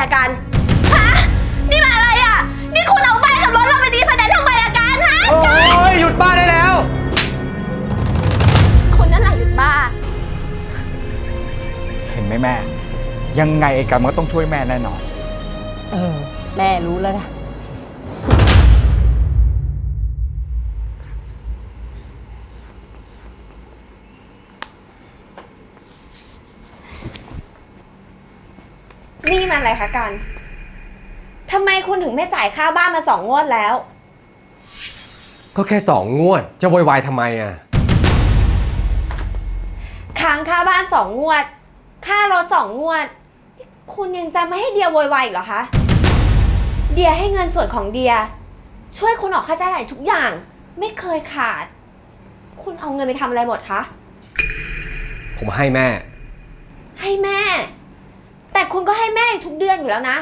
อะกันฮะนี่มันอะไรอะนี่คุณเอาบ้านกับรถเราไปดีไซน์ทำไมอะกันฮะโอ้ยหยุดบ้าได้แล้ว คุณนั่นแหละหยุดบ้า เห็นไหมแม่ ยังไงไอ้กันมันก็ต้องช่วยแม่แน่นอน เออ แม่รู้แล้วนะ มันอะไรคะกันทำไมคุณถึงไม่จ่ายค่าบ้านมาสองงวดแล้ว ก็แค่สองงวด จะโวยวายทำไมอะ ค้างค่าบ้านสองงวด ค่ารถสองงวด คุณยังจะไม่ให้เดียโวยวายอีกเหรอคะ เดียให้เงินส่วนของเดีย ช่วยคุณออกค่าใช้จ่ายทุกอย่าง ไม่เคยขาด คุณเอาเงินไปทำอะไรหมดคะ ผมให้แม่ ให้แม่ แต่คุณก็ให้แม่อยู่ทุกเดือนอยู่แล้วนะ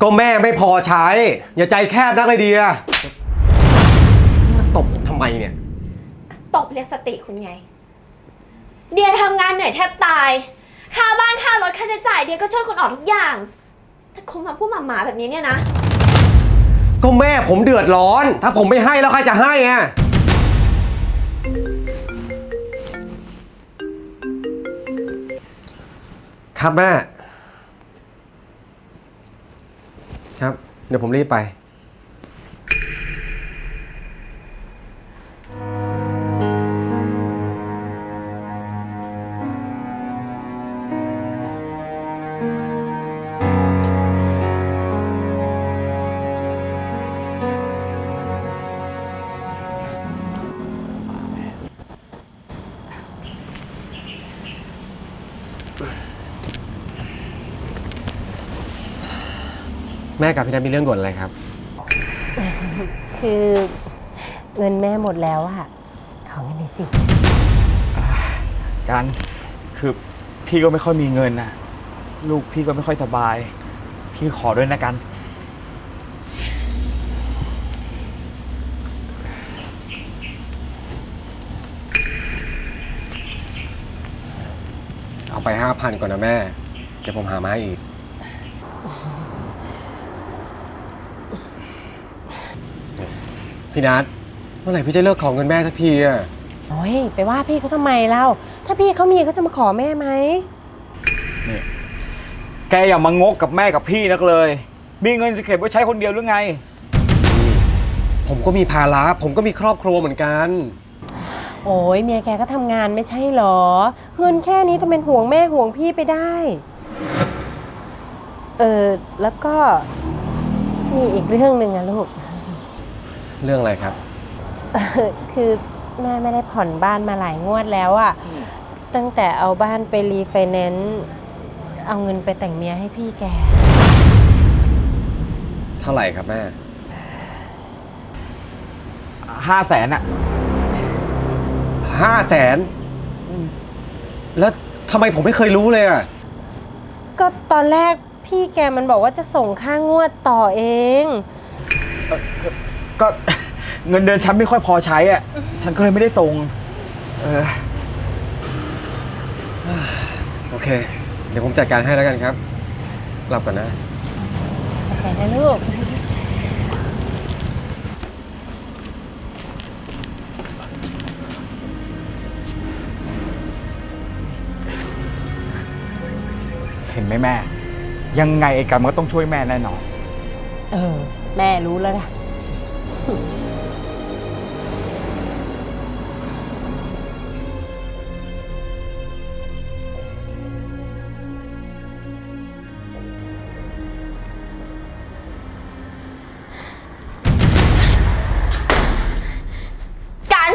ก็แม่ไม่พอใช้ อย่าใจแคบนักเลยเดียมาตบผมทำไมเนี่ย ตบเรียกสติคุณไง เดียทำงานเหนื่อยแทบตาย ค่าบ้านค่ารถค่าใช้จ่ายเดียก็ช่วยคุณออกทุกอย่าง แต่คุณมาพูดหมาๆแบบนี้เนี่ยนะ ก็แม่ผมเดือดร้อน ถ้าผมไม่ให้แล้วใครจะให้อะ ครับแม่ ครับ เดี๋ยวผมรีบไป แม่กับพี่นัทมีเรื่องด่วนอะไรครับ คือเงินแม่หมดแล้วอะขอเงินหน่อยสิกันคือพี่ก็ไม่ค่อยมีเงินนะลูกพี่ก็ไม่ค่อยสบาย พี่ขอด้วยนะกัน เอาไปห้าพันก่อนนะแม่ เดี๋ยวผมหามาให้อีก พี่นัทเมื่อไหร่พี่จะเลิกขอเงินแม่สักทีอะโอ้ยไปว่าพี่เขาทำไมเล่าถ้าพี่เขามีเขาจะมาขอแม่ไหมนี่แกอย่ามางกกับแม่กับพี่นักเลย มีเงินจะเก็บไว้ใช้คนเดียวหรือไง ผมก็มีภาระผมก็มีครอบครัวเหมือนกัน โอ้ยเมียแกก็ทำงานไม่ใช่เหรอเงินแค่นี้จะเป็นห่วงแม่ห่วงพี่ไปได้ เออแล้วก็มีอีกเรื่องหนึ่งอะลูก เรื่องอะไรครับ คือแม่ไม่ได้ผ่อนบ้านมาหลายงวดแล้วอะตั้งแต่เอาบ้านไปรีไฟแนนซ์เอาเงินไปแต่งเมียให้พี่แก เท่าไหร่ครับแม่ห้าแสนอะห้าแสนแล้วทำไมผมไม่เคยรู้เลยอะก็ตอนแรกพี่แกมันบอกว่าจะส่งค่างวดต่อเอง ก็ เงินเดือนฉันไม่ค่อยพอใช้อะฉันก็เลยไม่ได้ส่ง เออ โอเค เดี๋ยวผมจัดการให้แล้วกันครับกลับก่อนนะ ขอบใจนะลูก เห็นไหมแม่ ยังไงไอ้กันมันก็ต้องช่วยแม่แน่นอน เออ แม่รู้แล้วนะ กัน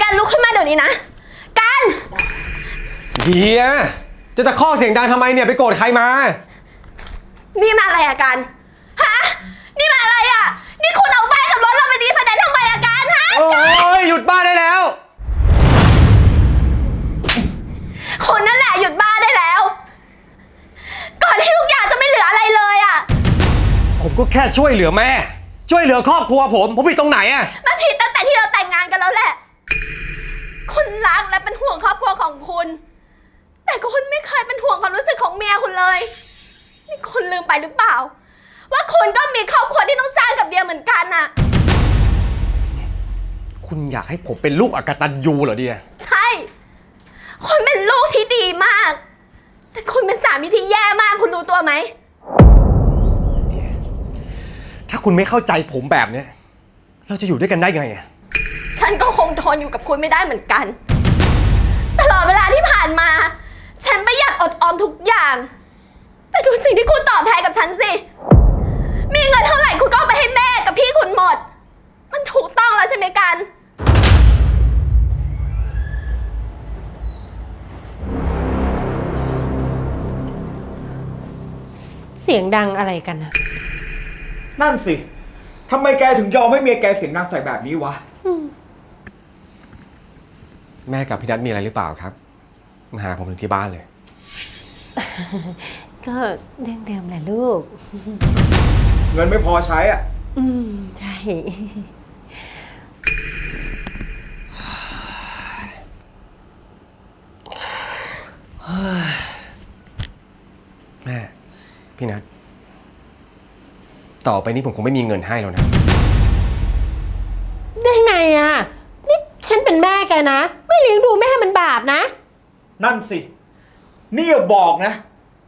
กันลุกขึ้นมาเดี๋ยวนี้นะ กัน เดียจะตะข้อเสียงดังทำไมเนี่ยไปโกรธใครมา นี่มาอะไรอะกัน โอ้ยหยุดบ้าได้แล้ว คุณนั่นแหละหยุดบ้าได้แล้ว ก่อนที่ทุกอย่างจะไม่เหลืออะไรเลยอะผมก็แค่ช่วยเหลือแม่ ช่วยเหลือครอบครัวผม ผมผิดตรงไหนอะมันผิดตั้งแต่ที่เราแต่งงานกันแล้วแหละ คุณรักและเป็นห่วงครอบครัวของคุณ แต่คุณไม่เคยเป็นห่วงความรู้สึกของเมียคุณเลยนี่มไปหรือเปล่า ว่าคุณก็มีครอบครัวที่ต้องสร้างกับเดียเหมือนกันน่ะ คุณอยากให้ผมเป็นลูกอกตันยูเหรอเดียใช่คุณเป็นลูกที่ดีมาก แต่คุณเป็นสามีที่แย่มากคุณรู้ตัวไหมถ้าคุณไม่เข้าใจผมแบบเนี้ยเราจะอยู่ด้วยกันได้ไงอะฉันก็คงทนอยู่กับคุณไม่ได้เหมือนกัน ตลอดเวลาที่ผ่านมา ฉันประหยัดอดออมทุกอย่าง แต่ดูสิ่งที่คุณตอบแทนกับฉันสิ มีเงินเท่าไหร่คุณก็เอาไปให้แม่กับพี่คุณหมด มันถูกต้องแล้วใช่ไหมกัน สียงดังอะไรกันนะนั่นสิ ทำไมแกถึงยอมให้เมียแกเสียงดังใส่แบบนี้วะ แม่กับพี่นัทมีอะไรหรือเปล่าครับ มาหาผมถึงที่บ้านเลย ก็เรื่องเดิมแหละลูก เงินไม่พอใช้อะ อืม ใช่แม่ พี่นัทต่อไปนี้ผมคงไม่มีเงินให้แล้วนะ ได้ไงอะ นี่ฉันเป็นแม่แกนะ ไม่เลี้ยงดูแม่ให้มันบาปนะ นั่นสิ นี่อย่าบอกนะ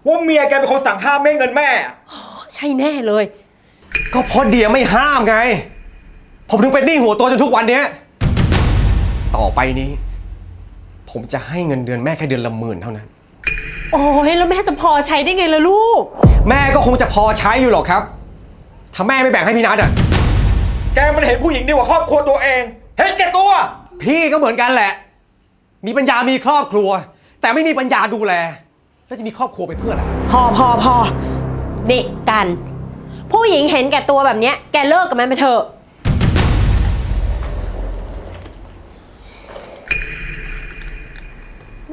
ว่าเมียแกเป็นคนสั่งห้ามไม่ให้เงินแม่อะใช่แน่เลย ก็เพราะเดียไม่ห้ามไง ผมถึงเป็นหนี้หัวโตจนทุกวันเนี้ย ต่อไปนี้ ผมจะให้เงินเดือนแม่แค่เดือนละหมื่นเท่านั้น โอ้ยแล้วแม่จะพอใช้ได้ไงล่ะลูก แม่ก็คงจะพอใช้อยู่หรอกครับ ถ้าแม่ไม่แบ่งให้พี่นัทอะ แกมันเห็นผู้หญิงดีกว่าครอบครัวตัวเอง เห็นแก่ตัว พี่ก็เหมือนกันแหละ มีปัญญามีครอบครัว แต่ไม่มีปัญญาดูแล แล้วจะมีครอบครัวไปเพื่ออะไร พอพอพอนี่กัน ผู้หญิงเห็นแก่ตัวแบบเนี้ยแกเลิกกับมันไปเถอะ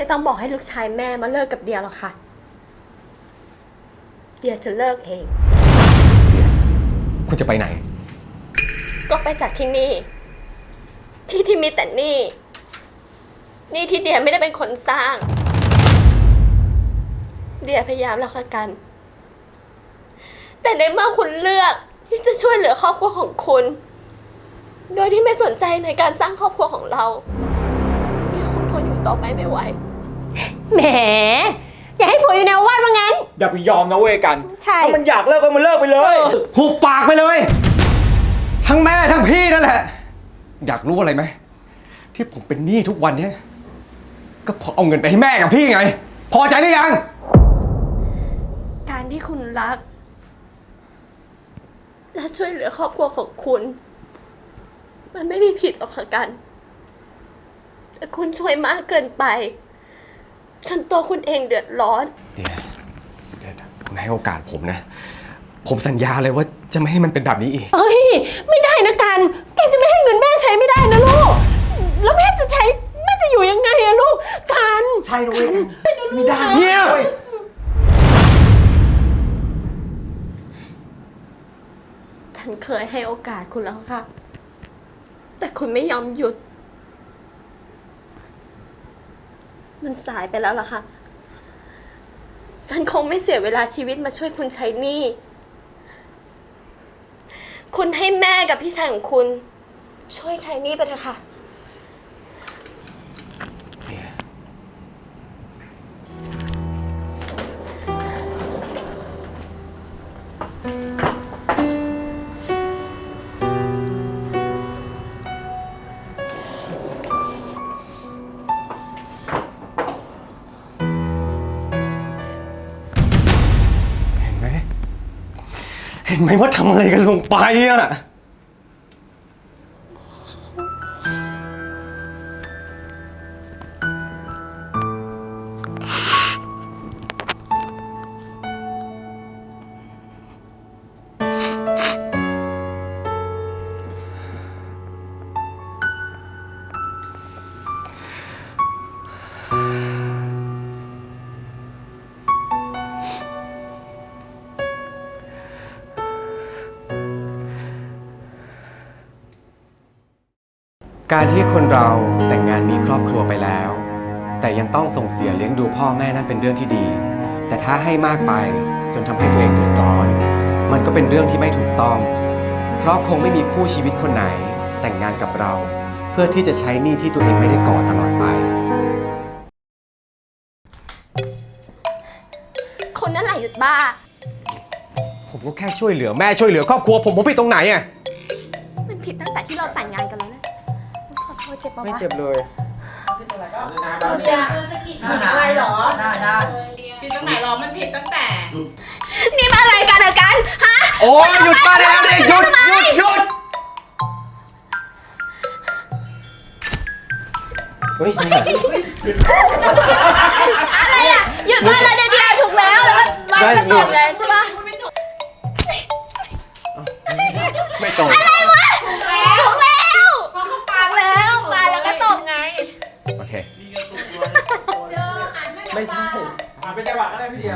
ไม่ต้องบอกให้ลูกชายแม่มาเลิกกับเดียหรอกค่ะ เดียจะเลิกเอง คุณจะไปไหน ก็ไปจากที่นี่ ที่ที่มีแต่หนี่ นี่ที่เดียไม่ได้เป็นคนสร้าง เดียพยายามแล้วค่ะกัน แต่ในเมื่อคุณเลือกที่จะช่วยเหลือครอบครัวของคุณ โดยที่ไม่สนใจในการสร้างครอบครัวของเรานี่คงทนอยู่ต่อไปไม่ไหว แหม อย่าให้ผัวอยู่แนววาดว่างั้น อย่าไปยอมนะเว้ยกัน ใช่ ถ้ามันอยากเลิกก็มันเลิกไปเลย หุบปากไปเลย ทั้งแม่ทั้งพี่นั่นแหละ อยากรู้อะไรไหม ที่ผมเป็นหนี้ทุกวันเนี้ยก็เพราะเอาเงินไปให้แม่กับพี่ไง พอใจหรือยัง การที่คุณรัก และช่วยเหลือครอบครัวของคุณ มันไม่มีผิดหรอกค่ะกัน แต่คุณช่วยมากเกินไป ฉันตัวคุณเองเดือดร้อน เดี๋ยวเดี๋ยวคุณให้โอกาสผมนะ ผมสัญญาเลยว่าจะไม่ให้มันเป็นแบบนี้อีก เอ้ย ไม่ได้นะกัน แกจะไม่ให้เงินแม่ใช้ไม่ได้นะลูก แล้วแม่จะใช้แม่จะอยู่ยังไงอะลูก กัน ใช่นะเว้ยกันไม่ได้เงียบว้ฉันเคยให้โอกาสคุณแล้วค่ะ แต่คุณไม่ยอมหยุด มันสายไปแล้วล่ะคะ ฉันคงไม่เสียเวลาชีวิตมาช่วยคุณใช้หนี้ คุณให้แม่กับพี่ชายของคุณ ช่วยใช้หนี้ไปเถอะค่ะเเห็นไหมว่าทำอะไรกันลงไปอะ การที่คนเราแต่งงานมีครอบครัวไปแล้ว แต่ยังต้องส่งเสียเลี้ยงดูพ่อแม่นั่นเป็นเรื่องที่ดี แต่ถ้าให้มากไปจนทำให้ตัวเองเดือดร้อน มันก็เป็นเรื่องที่ไม่ถูกต้อง เพราะคงไม่มีคู่ชีวิตคนไหน แต่งงานกับเรา เพื่อที่จะใช้หนี้ที่ตัวเองไม่ได้ก่อตลอดไป คนนั่นแหละหยุดบ้า ผมก็แค่ช่วยเหลือแม่ช่วยเหลือครอบครัวผมผมผิดตรงไหนอะ มันผิดตั้งแต่ที่เราแต่งงานกันแล้วนะข อโทษเจ็บปะไม่วะเจ็บเลยเราเจ็บอะไรหรอ ได้ได้ผิดตรงไหนหรอ มันผิดตั้งแต่ นี่มาอะไรกันอะกันฮะโอ้ยหยุดมาได้แล้วดิหยุดหยุดหยุดเฮ้ยนี่ไงอะไรอะหยุดบ้าแล้วเดี๋ยวเดียวถูกแล้วแล้วก็เราจะตบเลยใช่ปะ เป็นจังหวะก็ได้พี่เดีย